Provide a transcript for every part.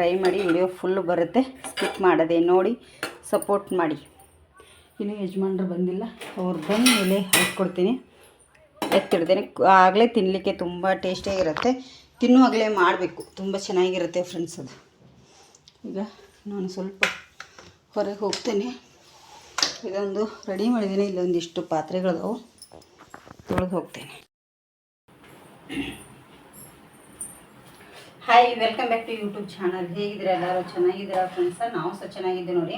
Try ಮಾಡಿ video full ಬರುತ್ತೆ. Skip ಮಾಡದೆ ನೋಡಿ, ಸಪೋರ್ಟ್ ಮಾಡಿ. ಇನ್ನು ಯಜಮಾನ್ರು ಬಂದಿಲ್ಲ. ಅವ್ರು ಬಂದ ಮೇಲೆ ಹಾಕ್ಕೊಡ್ತೀನಿ. ಎತ್ತಿಡ್ತೇನೆ. ಆಗಲೇ ತಿನ್ನಲಿಕ್ಕೆ ತುಂಬ ಟೇಸ್ಟಿಯಾಗಿರುತ್ತೆ ತಿನ್ನುವಾಗಲೇ ಮಾಡಬೇಕು. ತುಂಬ ಚೆನ್ನಾಗಿರುತ್ತೆ ಫ್ರೆಂಡ್ಸ್ ಅದು. ಈಗ ನಾನು ಸ್ವಲ್ಪ ಹೊರಗೆ ಹೋಗ್ತೇನೆ. ಇದೊಂದು ರೆಡಿ ಮಾಡಿದ್ದೀನಿ. ಇಲ್ಲೊಂದಿಷ್ಟು ಪಾತ್ರೆಗಳಿದಾವೆ. ತೊಳೆದು ಹೋಗ್ತೇನೆ. Hi welcome back to YouTube channel ಹೇಗಿದ್ದೀರಾ ಎಲ್ಲರೂ? ಚೆನ್ನಾಗಿದ್ದೀರಾ ಫ್ರೆಂಡ್ಸ ನಾವು ಸಹ ಚೆನ್ನಾಗಿದ್ದೀವಿ ನೋಡಿ.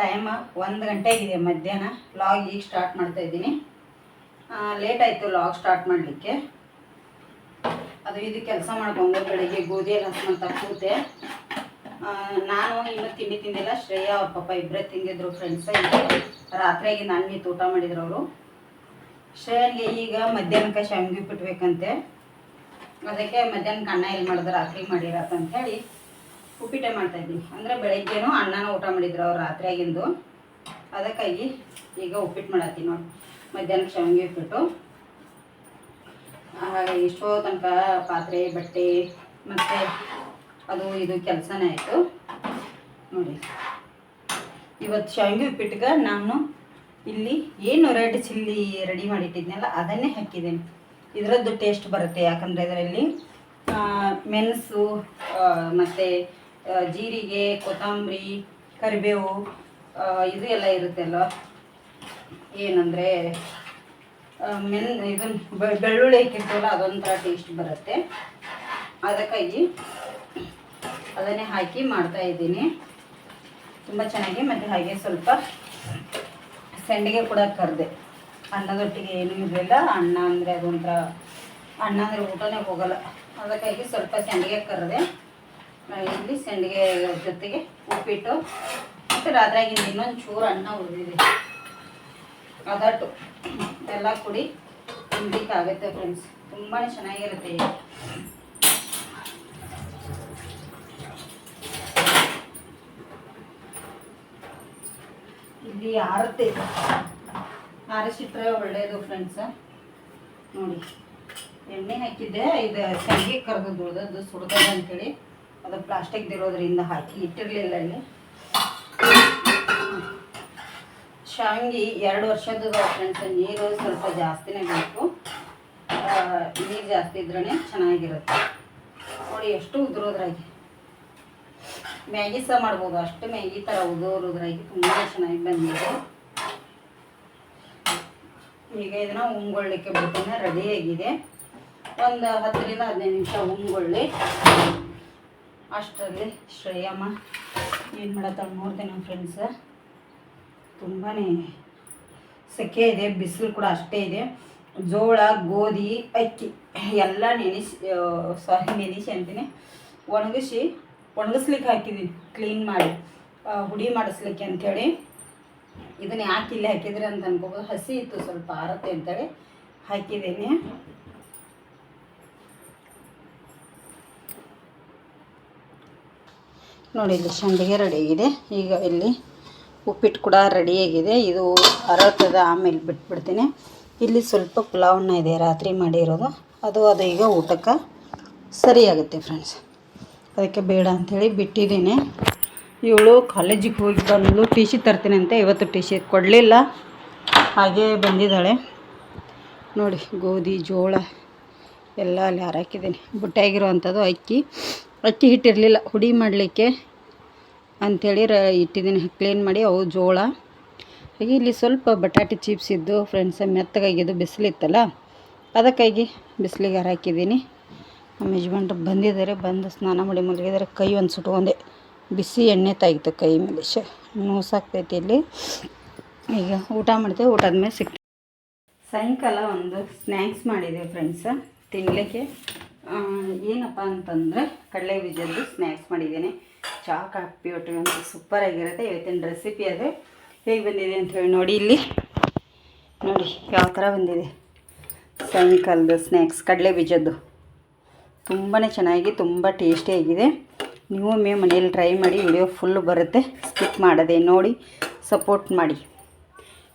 ಟೈಮ್ ಒಂದು ಗಂಟೆ ಆಗಿದೆ ಮಧ್ಯಾಹ್ನ. ಲಾಗ್ ಈಗ ಸ್ಟಾರ್ಟ್ ಮಾಡ್ತಾ ಇದ್ದೀನಿ. ಲೇಟ್ ಆಯಿತು ಲಾಗ್ ಸ್ಟಾರ್ಟ್ ಮಾಡಲಿಕ್ಕೆ. ಅದು ಇದು ಕೆಲಸ ಮಾಡ್ಕೊಂಡು ಬೆಳಿಗ್ಗೆ ಗೋಧಿ ಎಲ್ಲ ಹಸ್ಮಂತ ಕೂತೆ ನಾನು ಇನ್ನೂ ತಿಂಡಿ ತಿಂದಿಲ್ಲ. ಶ್ರೇಯಾ ಅವ್ರ ಪಾಪ ಇಬ್ಬರೇ ತಿಂದಿದ್ರು ಫ್ರೆಂಡ್ಸ ರಾತ್ರಿಯಾಗಿ ನಾನು ಊಟ ಮಾಡಿದ್ರು ಅವರು. ಶ್ರೇಯನ್ಗೆ ಈಗ ಮಧ್ಯಾಹ್ನಕ್ಕೆ ಶಾವಿಗೆ ಬಿಟ್ಬೇಕಂತೆ ಅದಕ್ಕೆ ಮಧ್ಯಾಹ್ನಕ್ಕೆ ಅನ್ನ ಎಲ್ಲಿ ಮಾಡಿದ್ರೆ, ರಾತ್ರಿ ಮಾಡಿರತ್ತ ಅಂತ ಹೇಳಿ ಉಪ್ಪಿಟ್ಟೆ ಮಾಡ್ತಾ ಇದ್ದೀನಿ ಅಂದರೆ ಬೆಳಗ್ಗೆನೂ ಅಣ್ಣನ ಊಟ ಮಾಡಿದ್ರು ಅವ್ರು ರಾತ್ರಿಯಾಗಿಂದು ಅದಕ್ಕಾಗಿ ಈಗ ಉಪ್ಪಿಟ್ಟು ಮಾಡತ್ತೀನಿ ನೋಡಿ. ಮಧ್ಯಾಹ್ನ ಶಾವಿಗೆ ಉಪ್ಪಿಟ್ಟು. ಹಾಗಾಗಿ ಎಷ್ಟೋ ತನಕ ಪಾತ್ರೆ, ಬಟ್ಟೆ ಮತ್ತು ಅದು ಇದು ಕೆಲಸನೇ ಆಯಿತು. ನೋಡಿ. ಇವತ್ತು ಶಾವಿಗೆ ಉಪ್ಪಿಟ್ಟಿಗೆ ನಾನು ಇಲ್ಲಿ ಏನು ರೆಡ್ ಚಿಲ್ಲಿ ರೆಡಿ ಮಾಡಿಟ್ಟಿದ್ನಲ್ಲ ಅದನ್ನೇ ಹಾಕಿದ್ದೇನೆ. ಇದರದ್ದು ಟೇಸ್ಟ್ ಬರುತ್ತೆ. ಯಾಕಂದರೆ ಇದರಲ್ಲಿ ಮೆಣಸು ಮತ್ತು ಜೀರಿಗೆ, ಕೊತ್ತಂಬರಿ, ಕರಿಬೇವು ಇದು ಎಲ್ಲ ಇರುತ್ತೆ ಅಲ್ವಾ ಏನಂದರೆ ಮೆನ್ ಇದನ್ನು ಬೆಳ್ಳುಳ್ಳಿ ಹಾಕಿರ್ತೀವಲ್ಲ, ಅದೊಂಥರ ಟೇಸ್ಟ್ ಬರುತ್ತೆ. ಅದಕ್ಕಾಗಿ ಅದನ್ನೇ ಹಾಕಿ ಮಾಡ್ತಾ ಇದ್ದೀನಿ. ತುಂಬ ಚೆನ್ನಾಗಿ, ಮತ್ತು ಹಾಗೆ ಸ್ವಲ್ಪ ಸಂಡಿಗೆ ಕೂಡ ಕರೆದೆ. ಅನ್ನದೊಟ್ಟಿಗೆ ಏನೂ ಇರಲಿಲ್ಲ. ಅನ್ನ ಅಂದರೆ ಅದೊಂಥರ ಅನ್ನ ಅಂದರೆ ಊಟನೇ ಹೋಗಲ್ಲ. ಅದಕ್ಕಾಗಿ ಸ್ವಲ್ಪ ಸಂಡಿಗೆ ಕರೆದೆ. ಇಲ್ಲಿ ಸಂಡಿಗೆ ಜೊತೆಗೆ ಉಪ್ಪಿಟ್ಟು. ಮತ್ತು ರಾತ್ರಿಯಾಗಿಂದ ಇನ್ನೊಂದು ಚೂರು ಅನ್ನ ಉಳಿದಿದೆ ಅದಟ್ಟು. ಎಲ್ಲ ಕುಡಿ ತಿನ್ಲಿಕ್ಕಾಗುತ್ತೆ ಫ್ರೆಂಡ್ಸ್ ತುಂಬಾ ಚೆನ್ನಾಗಿರುತ್ತೆ. ಇಲ್ಲಿ ಆರುತ್ತೆ ಆರಿಸಿಟ್ರೆ ಒಳ್ಳೆಯದು ಫ್ರೆಂಡ್ಸ ನೋಡಿ, ಎಣ್ಣೆ ಹಾಕಿದ್ದೆ, ಇದು ಸಂಗಿ ಕರೆದು ಉಳ್ದದ್ದು ಸುಡ್ದದ ಅಂತೇಳಿ ಅದು ಪ್ಲಾಸ್ಟಿಕ್ ಇರೋದ್ರಿಂದ ಹಾಕಿ ಇಟ್ಟಿರಲಿಲ್ಲ ಅಲ್ಲಿ ಶಾಂಗಿ ಎರಡು ವರ್ಷದ ಫ್ರೆಂಡ್ಸ್ ನೀರು ಸ್ವಲ್ಪ ಜಾಸ್ತಿನೇ ಬೇಕು. ನೀರು ಜಾಸ್ತಿ ಇದ್ರೇ ಚೆನ್ನಾಗಿರುತ್ತೆ. ನೋಡಿ, ಎಷ್ಟು ಉದುರೋದ್ರಾಗಿ. ಮ್ಯಾಗಿ ಸಹ ಮಾಡ್ಬೋದು, ಅಷ್ಟು ಮ್ಯಾಗಿ ಥರ ಉದುರೋದ್ರಾಗಿ ತುಂಬ ಚೆನ್ನಾಗಿ ಬಂದಿದೆ. ಈಗ ಇದನ್ನ ಉಂಗೊಳ್ಳಿಕ್ಕೆ ರೆಡಿ ರೆಡಿಯಾಗಿದೆ ಒಂದು ಹತ್ತರಿಂದ ಹದಿನೈದು ನಿಮಿಷ ಉಂಗೊಳ್ಳಿ. ಅಷ್ಟರಲ್ಲಿ ಶ್ರೇಯಮ್ಮ ಏನು ಮಾಡತ್ತಾಳೆ ನೋಡ್ತೇನೆ ನಮ್ಮ ಫ್ರೆಂಡ್ಸ ತುಂಬಾ ಸೆಕೆ ಇದೆ, ಬಿಸಿಲು ಕೂಡ ಅಷ್ಟೇ ಇದೆ. ಜೋಳ, ಗೋಧಿ, ಅಕ್ಕಿ ಎಲ್ಲ ನೆನೆಸಿ ಸಾರಿ ನೆನೆಸಿ ಅಂತೀನಿ. ಒಣಗಿಸಿ, ಒಣಗಿಸ್ಲಿಕ್ಕೆ ಹಾಕಿದ್ದೀನಿ ಕ್ಲೀನ್ ಮಾಡಿ. ಹುಡಿ ಮಾಡಿಸ್ಲಿಕ್ಕೆ ಅಂಥೇಳಿ ಇದನ್ನ ಯಾಕೆ ಇಲ್ಲಿ ಹಾಕಿದ್ರೆ ಅಂತ ಅನ್ಕೋಬೋದು ಹಸಿ ಇತ್ತು ಸ್ವಲ್ಪ ಆರತ್ತೆ ಅಂತೇಳಿ ಹಾಕಿದ್ದೀನಿ. ನೋಡಿ ಇಲ್ಲಿ ಸಂಡಿಗೆ ರೆಡಿಯಾಗಿದೆ ಈಗ ಇಲ್ಲಿ ಉಪ್ಪಿಟ್ಟು ಕೂಡ ರೆಡಿಯಾಗಿದೆ ಇದು ಅರಳ್ತದ ಆಮೇಲೆ ಬಿಟ್ಬಿಡ್ತೀನಿ. ಇಲ್ಲಿ ಸ್ವಲ್ಪ ಪುಲಾವನ್ನ ಇದೆ ರಾತ್ರಿ ಮಾಡಿರೋದು. ಅದು ಅದು ಈಗ ಊಟಕ್ಕೆ ಸರಿಯಾಗುತ್ತೆ ಫ್ರೆಂಡ್ಸ್ ಅದಕ್ಕೆ ಬೇಡ ಅಂಥೇಳಿ ಬಿಟ್ಟಿದ್ದೀನಿ. ಇವಳು ಕಾಲೇಜಿಗೆ ಹೋಗಿ ಬಂದು ಟಿ ಸಿ ತರ್ತೀನಿ ಅಂತ ಇವತ್ತು ಟಿ ಸಿ ಕೊಡಲಿಲ್ಲ. ಹಾಗೇ ಬಂದಿದ್ದಾಳೆ. ನೋಡಿ, ಗೋಧಿ, ಜೋಳ ಎಲ್ಲ ಅಲ್ಲಿ ಹಾರಾಕಿದ್ದೀನಿ. ಬುಟ್ಟಾಗಿರುವಂಥದ್ದು ಅಕ್ಕಿ. ಅಕ್ಕಿ ಹಿಟ್ಟಿರಲಿಲ್ಲ, ಹುಡಿ ಮಾಡಲಿಕ್ಕೆ ಅಂಥೇಳಿ ರ ಇಟ್ಟಿದ್ದೀನಿ. ಕ್ಲೀನ್ ಮಾಡಿ ಅವು ಜೋಳ. ಹಾಗೆ ಇಲ್ಲಿ ಸ್ವಲ್ಪ ಬಟಾಟೆ ಚಿಪ್ಸ್ ಇದ್ದು ಫ್ರೆಂಡ್ಸ್ ಮೆತ್ತಗಾಗಿದ್ದು ಬಿಸಿಲಿತ್ತಲ್ಲ, ಅದಕ್ಕಾಗಿ ಬಿಸಿಲಿಗೆ ಹಾರಾಕಿದ್ದೀನಿ. ನಮ್ಮ ಯಜಮಾನ್ರು ಬಂದಿದ್ದಾರೆ, ಬಂದು ಸ್ನಾನ ಮಾಡಿ ಮಲಗಿದ್ದಾರೆ ಕೈ ಒಂದು. ಸುಟ್ಕೊಂಡೆ ಬಿಸಿ ಎಣ್ಣೆ ತಾಗಿತ್ತು ಕೈ ಮೇಲೆ. ಶ ನೋಸಾಗ್ತೈತಿ ಇಲ್ಲಿ. ಈಗ ಊಟ ಮಾಡ್ತೇವೆ ಊಟ ಮೇಲೆ ಸಿಗ್ತೇವೆ ಸಾಯಂಕಾಲ ಒಂದು ಸ್ನ್ಯಾಕ್ಸ್ ಮಾಡಿದೆ ಫ್ರೆಂಡ್ಸ ತಿನ್ನಲಿಕ್ಕೆ ಏನಪ್ಪ ಅಂತಂದರೆ ಕಡಲೆ ಬೀಜದ್ದು ಸ್ನ್ಯಾಕ್ಸ್ ಮಾಡಿದ್ದೇನೆ. ಚಾ ಕಾಫಿ ಒಟ್ಟಿಗೆ ಅಂತ ಸೂಪರಾಗಿರುತ್ತೆ ಇವತ್ತಿನ ರೆಸಿಪಿ ಅದು. ಹೇಗೆ ಬಂದಿದೆ ಅಂತ ಹೇಳಿ ನೋಡಿ ಇಲ್ಲಿ. ನೋಡಿ ಯಾವ ಥರ ಬಂದಿದೆ. ಸಾಯಂಕಾಲದ ಸ್ನ್ಯಾಕ್ಸ್ ಕಡಲೆ ಬೀಜದ್ದು. ತುಂಬಾ ಚೆನ್ನಾಗಿ, ತುಂಬ ಟೇಸ್ಟಿಯಾಗಿದೆ ನೀವು ಒಮ್ಮೆ ಮನೆಯಲ್ಲಿ ಟ್ರೈ ಮಾಡಿ ವಿಡಿಯೋ ಫುಲ್ ಬರುತ್ತೆ. ಸ್ಕಿಪ್ ಮಾಡದೆ ನೋಡಿ ಸಪೋರ್ಟ್ ಮಾಡಿ.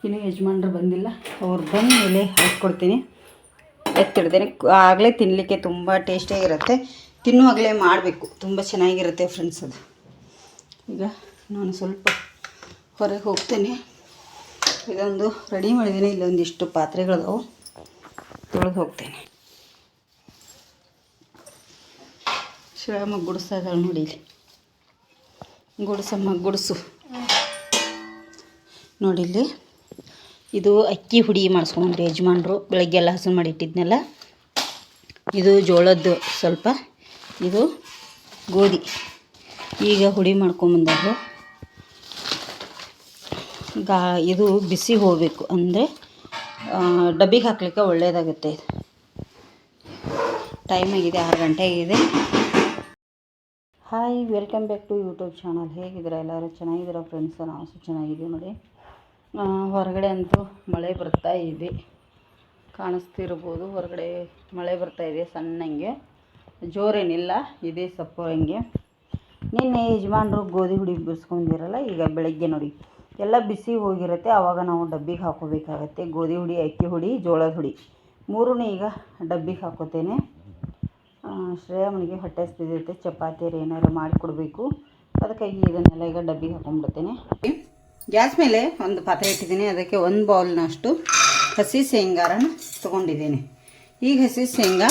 ಇನ್ನು ಯಜಮಾನ್ರು ಬಂದಿಲ್ಲ. ಅವ್ರು ಬಂದ ಮೇಲೆ ಹಾಕ್ಕೊಡ್ತೀನಿ. ಎತ್ತಿಡ್ತೇನೆ ಆಗಲೇ ತಿನ್ನಲಿಕ್ಕೆ ತುಂಬ ಟೇಸ್ಟಿಯಾಗಿರುತ್ತೆ ತಿನ್ನುವಾಗಲೇ ಮಾಡಬೇಕು. ತುಂಬ ಚೆನ್ನಾಗಿರುತ್ತೆ ಫ್ರೆಂಡ್ಸ್ ಅದು. ಈಗ ನಾನು ಸ್ವಲ್ಪ ಹೊರಗೆ ಹೋಗ್ತೇನೆ. ಇದೊಂದು ರೆಡಿ ಮಾಡಿದ್ದೀನಿ. ಇಲ್ಲೊಂದಿಷ್ಟು ಪಾತ್ರೆಗಳದಾವು. ತೊಳೆದು ಹೋಗ್ತೇನೆ. ಶಿವಮ್ಮ ಗುಡಿಸ್ತಾ ಇದ್ದಾಳೆ ನೋಡಿ ಇಲ್ಲಿ. ಗುಡಿಸಮ್ಮ ಗುಡಿಸು. ನೋಡಿ ಇಲ್ಲಿ. ಇದು ಅಕ್ಕಿ ಹುಡಿ ಮಾಡಿಸ್ಕೊಂಡ್ರಿ ಯಜಮಾನ್ರು. ಬೆಳಗ್ಗೆ ಎಲ್ಲ ಹಸು ಮಾಡಿ ಇಟ್ಟಿದ್ನೆಲ್ಲ. ಇದು ಜೋಳದ್ದು ಸ್ವಲ್ಪ. ಇದು ಗೋಧಿ. ಈಗ ಹುಡಿ ಮಾಡ್ಕೊಂಬಂದರು ಗಾ, ಇದು ಬಿಸಿ ಹೋಗಬೇಕು ಅಂದರೆ ಡಬ್ಬಿಗೆ ಹಾಕ್ಲಿಕ್ಕೆ ಒಳ್ಳೆಯದಾಗುತ್ತೆ ಇದು. ಟೈಮ್ ಆಗಿದೆ, ಆರು ಗಂಟೆ ಆಗಿದೆ. Hi welcome back to YouTube channel ಹೇಗಿದ್ದೀರಾ ಎಲ್ಲರೂ? ಚೆನ್ನಾಗಿದ್ದೀರಾ ಫ್ರೆಂಡ್ಸ್ ನಾವು ಚೆನ್ನಾಗಿದ್ದೀವಿ ನೋಡಿ. ಹೊರಗಡೆ ಅಂತೂ ಮಳೆ ಬರ್ತಾ ಇದೆ. ಕಾಣಿಸ್ತಿರ್ಬೋದು, ಹೊರಗಡೆ ಮಳೆ ಬರ್ತಾ ಇದೆ ಸಣ್ಣಂಗೆ. ಜೋರೇನಿಲ್ಲ, ಇದೆ ಸಪ್ಪೋರಂಗೆ. ಹಂಗೆ ನಿನ್ನೆ ಯಜಮಾನರು ಗೋಧಿ ಹುಡಿ ಬಿಡಿಸ್ಕೊಂಡಿರಲ್ಲ, ಈಗ ಬೆಳಗ್ಗೆ ನೋಡಿ. ಎಲ್ಲ ಬಿಸಿ ಹೋಗಿರುತ್ತೆ ಆವಾಗ ನಾವು ಡಬ್ಬಿಗೆ ಹಾಕೋಬೇಕಾಗತ್ತೆ. ಗೋಧಿ ಹುಡಿ, ಅಕ್ಕಿ ಹುಡಿ, ಜೋಳದ ಹುಡಿ. ಮೂರೂ ಈಗ ಡಬ್ಬಿಗೆ ಹಾಕೋತೇನೆ ಶ್ರೇಯಮ್ಮನಿಗೆ ಹೊಟ್ಟೆ ಹಸ್ತಿದ್ದೈತೆ ಚಪಾತಿ ಏನಾದ್ರು ಮಾಡಿಕೊಡ್ಬೇಕು ಅದಕ್ಕಾಗಿ ಇದನ್ನೆಲ್ಲ ಈಗ ಡಬ್ಬಿಗೆ ಹಾಕೊಂಡ್ಬಿಡ್ತೇನೆ. ಗ್ಯಾಸ್ ಮೇಲೆ ಒಂದು ಪಾತ್ರೆ ಇಟ್ಟಿದ್ದೀನಿ, ಅದಕ್ಕೆ ಒಂದು ಬೌಲ್ನಷ್ಟು ಹಸಿ ಶೇಂಗಾರನ ತೊಗೊಂಡಿದ್ದೀನಿ. ಈಗ ಹಸಿ ಶೇಂಗಾ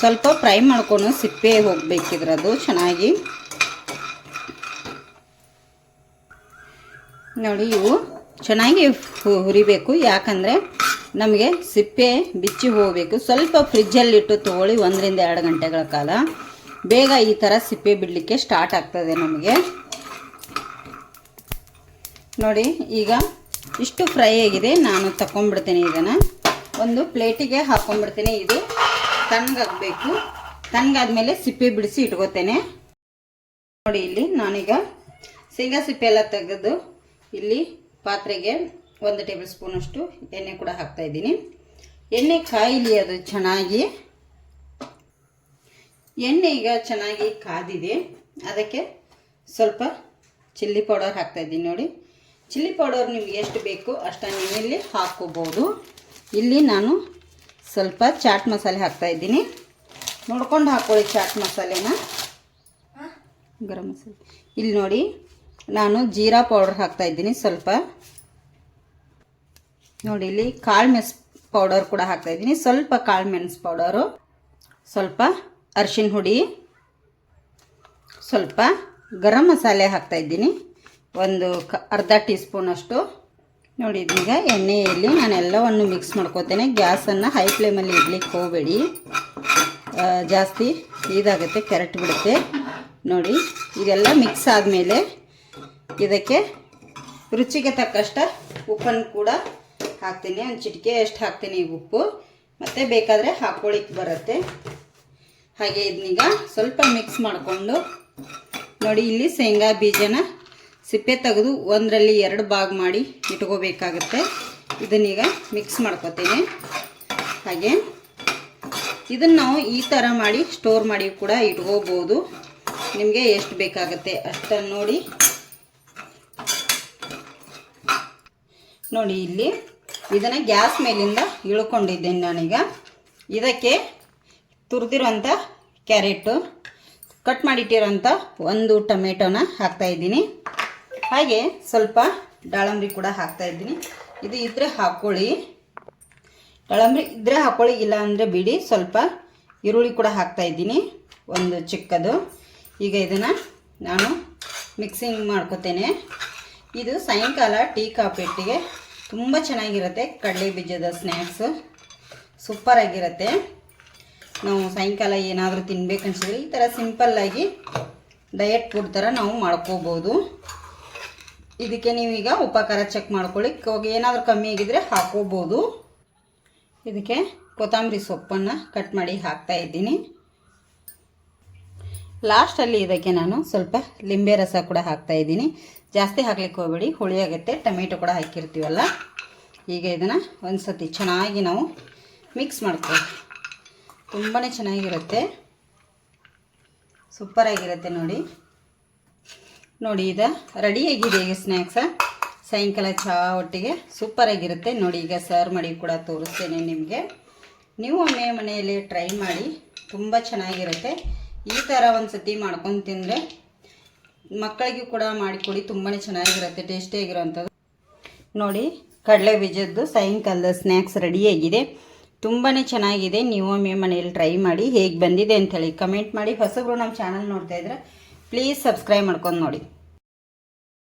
ಸ್ವಲ್ಪ ಫ್ರೈ ಮಾಡ್ಕೊಂಡು ಸಿಪ್ಪೆ ಹೋಗಬೇಕಿದ್ರದು, ಚೆನ್ನಾಗಿ. ನೋಡಿ, ಇವು ಚೆನ್ನಾಗಿ ಹುರಿಬೇಕು. ಯಾಕಂದರೆ ನಮಗೆ ಸಿಪ್ಪೆ ಬಿಚ್ಚಿ ಹೋಗಬೇಕು. ಸ್ವಲ್ಪ ಫ್ರಿಜ್ಜಲ್ಲಿಟ್ಟು ತೊಗೊಳ್ಳಿ ಒಂದರಿಂದ ಎರಡು ಗಂಟೆಗಳ ಕಾಲ. ಬೇಗ ಈ ಥರ ಸಿಪ್ಪೆ ಬಿಡಲಿಕ್ಕೆ ಸ್ಟಾರ್ಟ್ ಆಗ್ತದೆ ನಮಗೆ. ನೋಡಿ, ಈಗ ಇಷ್ಟು ಫ್ರೈ ಆಗಿದೆ. ನಾನು ತಗೊಂಡ್ಬಿಡ್ತೇನೆ ಇದನ್ನು. ಒಂದು ಪ್ಲೇಟಿಗೆ ಹಾಕೊಂಡ್ಬಿಡ್ತೇನೆ. ಇದು ತಣ್ಣಗಾಗಬೇಕು. ತಣ್ಣಗಾದ್ಮೇಲೆ ಸಿಪ್ಪೆ ಬಿಡಿಸಿ ಇಟ್ಕೋತೇನೆ. ನೋಡಿ, ಇಲ್ಲಿ ನಾನೀಗ ಶೇಂಗಾ ಸಿಪ್ಪೆ ಎಲ್ಲ ತೆಗೆದು ಇಲ್ಲಿ ಪಾತ್ರೆಗೆ ಒಂದು ಟೇಬಲ್ ಸ್ಪೂನಷ್ಟು ಎಣ್ಣೆ ಕೂಡ ಹಾಕ್ತಾ ಇದ್ದೀನಿ. ಎಣ್ಣೆ ಕಾಯಿಲಿ ಅದು ಚೆನ್ನಾಗಿ. ಎಣ್ಣೆ ಈಗ ಚೆನ್ನಾಗಿ ಕಾದಿದೆ. ಅದಕ್ಕೆ ಸ್ವಲ್ಪ ಚಿಲ್ಲಿ ಪೌಡರ್ ಹಾಕ್ತಾ ಇದ್ದೀನಿ ನೋಡಿ. ಚಿಲ್ಲಿ ಪೌಡರ್ ನಿಮ್ಗೆ ಎಷ್ಟು ಬೇಕು ಅಷ್ಟು ನೀವು ಇಲ್ಲಿ ಹಾಕ್ಕೋಬೋದು ಇಲ್ಲಿ ನಾನು ಸ್ವಲ್ಪ ಚಾಟ್ ಮಸಾಲೆ ಹಾಕ್ತಾ ಇದ್ದೀನಿ. ನೋಡ್ಕೊಂಡು ಹಾಕ್ಕೊಳ್ಳಿ ಚಾಟ್ ಮಸಾಲೆನ. ಗರಂ ಮಸಾಲೆ. ಇಲ್ಲಿ ನೋಡಿ ನಾನು ಜೀರಾ ಪೌಡರ್ ಹಾಕ್ತಾ ಇದ್ದೀನಿ ಸ್ವಲ್ಪ. ನೋಡಿ, ಇಲ್ಲಿ ಕಾಳು ಮೆಣಸು ಪೌಡರ್ ಕೂಡ ಹಾಕ್ತಾ ಇದ್ದೀನಿ. ಸ್ವಲ್ಪ ಕಾಳು ಮೆಣಸು ಪೌಡರು ಸ್ವಲ್ಪ ಅರಿಶಿನ ಹುಡಿ, ಸ್ವಲ್ಪ ಗರಂ ಮಸಾಲೆ ಹಾಕ್ತಾ ಇದ್ದೀನಿ. ಒಂದು ಕ, ಅರ್ಧ ಟೀ ಸ್ಪೂನಷ್ಟು ನೋಡಿ ಇದೀಗ ಎಣ್ಣೆಯಲ್ಲಿ ನಾನು ಎಲ್ಲವನ್ನು ಮಿಕ್ಸ್ ಮಾಡ್ಕೋತೇನೆ. ಗ್ಯಾಸನ್ನು ಹೈ ಫ್ಲೇಮಲ್ಲಿ ಇಡ್ಲಿಕ್ಕೆ ಹೋಗಬೇಡಿ. ಜಾಸ್ತಿ ಇದಾಗುತ್ತೆ, ಕೆರೆಟ್ ಬಿಡುತ್ತೆ. ನೋಡಿ, ಇದೆಲ್ಲ ಮಿಕ್ಸ್ ಆದಮೇಲೆ ಇದಕ್ಕೆ ರುಚಿಗೆ ತಕ್ಕಷ್ಟ ಉಪ್ಪನ್ನು ಕೂಡ ಹಾಕ್ತೀನಿ. ಒಂದು ಚಿಟಿಕೆ ಎಷ್ಟು ಹಾಕ್ತೀನಿ? ಈಗ ಉಪ್ಪು. ಮತ್ತು ಬೇಕಾದರೆ ಹಾಕೊಳ್ಳಿಕ್ಕೆ ಬರುತ್ತೆ. ಹಾಗೆ ಇದನ್ನೀಗ ಸ್ವಲ್ಪ ಮಿಕ್ಸ್ ಮಾಡಿಕೊಂಡು ನೋಡಿ ಇಲ್ಲಿ ಶೇಂಗಾ ಬೀಜನ ಸಿಪ್ಪೆ ತೆಗೆದು ಒಂದರಲ್ಲಿ ಎರಡು ಭಾಗ ಮಾಡಿ ಇಟ್ಕೋಬೇಕಾಗುತ್ತೆ. ಇದನ್ನೀಗ ಮಿಕ್ಸ್ ಮಾಡ್ಕೊತೀನಿ. ಹಾಗೆ ಇದನ್ನು ನಾವು ಈ ಥರ ಮಾಡಿ ಸ್ಟೋರ್ ಮಾಡಿ ಕೂಡ ಇಟ್ಕೋಬೋದು. ನಿಮಗೆ ಎಷ್ಟು ಬೇಕಾಗುತ್ತೆ ಅಷ್ಟನ್ನು ನೋಡಿ. ನೋಡಿ ಇಲ್ಲಿ ಇದನ್ನು ಗ್ಯಾಸ್ ಮೇಲಿಂದ ಇಳ್ಕೊಂಡಿದ್ದೀನಿ ನಾನೀಗ. ಇದಕ್ಕೆ ತುರಿದಿರೋಂಥ ಕ್ಯಾರೆಟು, ಕಟ್ ಮಾಡಿಟ್ಟಿರೋಂಥ ಒಂದು ಟೊಮೆಟೊನ ಹಾಕ್ತಾಯಿದ್ದೀನಿ ಹಾಗೆ ಸ್ವಲ್ಪ ದಾಳಂಬ್ರಿ ಕೂಡ ಹಾಕ್ತಾಯಿದ್ದೀನಿ ಇದು ಇದ್ದರೆ ಹಾಕ್ಕೊಳ್ಳಿ ದಾಳಂಬ್ರಿ ಇದ್ದರೆ ಹಾಕ್ಕೊಳ್ಳಿ ಇಲ್ಲ ಅಂದರೆ ಬಿಡಿ. ಸ್ವಲ್ಪ ಈರುಳ್ಳಿ ಕೂಡ ಹಾಕ್ತಾಯಿದ್ದೀನಿ ಒಂದು ಚಿಕ್ಕದು. ಈಗ ಇದನ್ನು ನಾನು ಮಿಕ್ಸಿಂಗ್ ಮಾಡ್ಕೋತೇನೆ. ಇದು ಸಾಯಂಕಾಲ ಟೀ ಕಾಫಿಟ್ಟಿಗೆ ತುಂಬ ಚೆನ್ನಾಗಿರುತ್ತೆ ಕಡಲೆ ಬೀಜದ ಸ್ನ್ಯಾಕ್ಸು ಸೂಪರಾಗಿರುತ್ತೆ ನಾವು ಸಾಯಂಕಾಲ ಏನಾದರೂ ತಿನ್ಬೇಕನ್ಸಿದ್ರೆ ಈ ಥರ ಸಿಂಪಲ್ಲಾಗಿ ಡಯಟ್ ಫುಡ್ ಥರ ನಾವು ಮಾಡ್ಕೋಬೋದು. ಇದಕ್ಕೆ ನೀವೀಗ ಉಪಕಾರ ಚೆಕ್ ಮಾಡ್ಕೊಳ್ಳಿ ಏನಾದರೂ ಕಮ್ಮಿ ಆಗಿದ್ರೆ ಹಾಕೋಬೋದು. ಇದಕ್ಕೆ ಕೊತ್ತಂಬರಿ ಸೊಪ್ಪನ್ನು ಕಟ್ ಮಾಡಿ ಹಾಕ್ತಾ ಇದ್ದೀನಿ. ಲಾಸ್ಟಲ್ಲಿ ಇದಕ್ಕೆ ನಾನು ಸ್ವಲ್ಪ ಲಿಂಬೆ ರಸ ಕೂಡ ಹಾಕ್ತಾ ಇದ್ದೀನಿ. ಜಾಸ್ತಿ ಹಾಕ್ಲಿಕ್ಕೆ ಹೋಗಬೇಡಿ. ಹುಳಿ ಆಗುತ್ತೆ ಟೊಮೆಟೊ ಕೂಡ ಹಾಕಿರ್ತೀವಲ್ಲ? ಈಗ ಇದನ್ನು ಒಂದು ಸತಿ ಚೆನ್ನಾಗಿ ನಾವು ಮಿಕ್ಸ್ ಮಾಡ್ತೀವಿ ತುಂಬಾ ಚೆನ್ನಾಗಿರುತ್ತೆ. ಸೂಪರಾಗಿರುತ್ತೆ ನೋಡಿ. ನೋಡಿ ಇದು ರೆಡಿಯಾಗಿದೆ ಈಗ ಸ್ನ್ಯಾಕ್ಸ ಸಾಯಂಕಾಲ ಚಹಾ ಒಟ್ಟಿಗೆ ಸೂಪರಾಗಿರುತ್ತೆ ನೋಡಿ, ಈಗ ಸರ್ವ್ ಮಾಡಿ ಕೂಡ ತೋರಿಸ್ತೇನೆ ನಿಮಗೆ. ನೀವು ಒಮ್ಮೆ ಮನೆಯಲ್ಲಿ ಟ್ರೈ ಮಾಡಿ, ತುಂಬ ಚೆನ್ನಾಗಿರುತ್ತೆ. ಈ ಥರ ಒಂದು ಸತಿ ಮಾಡ್ಕೊಂಡು ತಿಂದರೆ ಮಕ್ಕಳಿಗೂ ಕೂಡ ಮಾಡಿಕೊಡಿ ತುಂಬಾ ಚೆನ್ನಾಗಿರುತ್ತೆ ಟೇಸ್ಟಿಯಾಗಿರೋವಂಥದ್ದು ನೋಡಿ, ಕಡಲೆ ಬೀಜದ್ದು ಸಾಯಂಕಾಲದ ಸ್ನ್ಯಾಕ್ಸ್ ರೆಡಿಯಾಗಿದೆ ತುಂಬಾ ಚೆನ್ನಾಗಿದೆ, ನೀವು ಒಮ್ಮೆ ಮನೆಯಲ್ಲಿ ಟ್ರೈ ಮಾಡಿ ಹೇಗೆ ಬಂದಿದೆ ಅಂತೇಳಿ ಕಮೆಂಟ್ ಮಾಡಿ. ಹೊಸಬ್ರು ನಮ್ಮ ಚಾನಲ್ ನೋಡ್ತಾ ಇದ್ರೆ ಪ್ಲೀಸ್ ಸಬ್ಸ್ಕ್ರೈಬ್ ಮಾಡ್ಕೊಂಡು ನೋಡಿ.